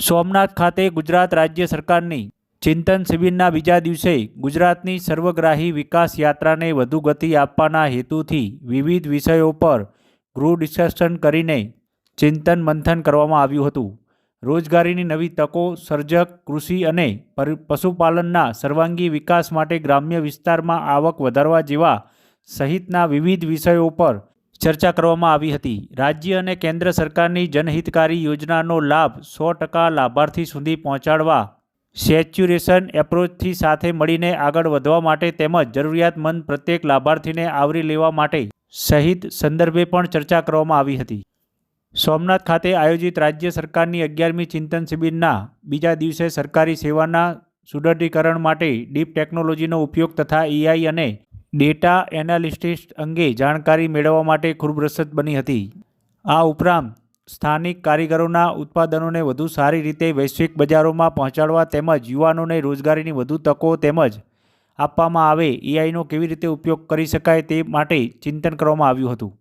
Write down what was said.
સોમનાથ ખાતે ગુજરાત રાજ્ય સરકારની ચિંતન શિબિરના બીજા દિવસે ગુજરાતની સર્વગ્રાહી વિકાસ યાત્રાને વધુ ગતિ આપવાના હેતુથી વિવિધ વિષયો પર ગૃહ ડિસ્કશન કરીને ચિંતન મંથન કરવામાં આવ્યું હતું. રોજગારીની નવી તકો, સર્જક, કૃષિ અને પશુપાલનના સર્વાંગી વિકાસ માટે ગ્રામ્ય વિસ્તારમાં આવક વધારવા જેવા સહિતના વિવિધ વિષયો પર ચર્ચા કરવામાં આવી હતી. રાજ્ય અને કેન્દ્ર સરકારની જનહિતકારી યોજનાનો લાભ સો ટકા લાભાર્થી સુધી પહોંચાડવા, સેચ્યુરેશન એપ્રોચથી સાથે મળીને આગળ વધવા માટે તેમજ જરૂરિયાતમંદ પ્રત્યેક લાભાર્થીને આવરી લેવા માટે સહિત સંદર્ભે પણ ચર્ચા કરવામાં આવી હતી. સોમનાથ ખાતે આયોજિત રાજ્ય સરકારની અગિયારમી ચિંતન શિબિરના બીજા દિવસે સરકારી સેવાના સુદૃઢીકરણ માટે ડીપ ટેકનોલોજીનો ઉપયોગ તથા એઆઈ અને ડેટા એનાલિસ્ટિક્સ અંગે જાણકારી મેળવવા માટે ખૂબ રસદ બની હતી. આ ઉપરાંત, સ્થાનિક કારીગરોના ઉત્પાદનોને વધુ સારી રીતે વૈશ્વિક બજારોમાં પહોંચાડવા તેમજ યુવાનોને રોજગારીની વધુ તકો તેમજ આપવામાં આવે એઆઈનો કેવી રીતે ઉપયોગ કરી શકાય તે માટે ચિંતન કરવામાં આવ્યું હતું.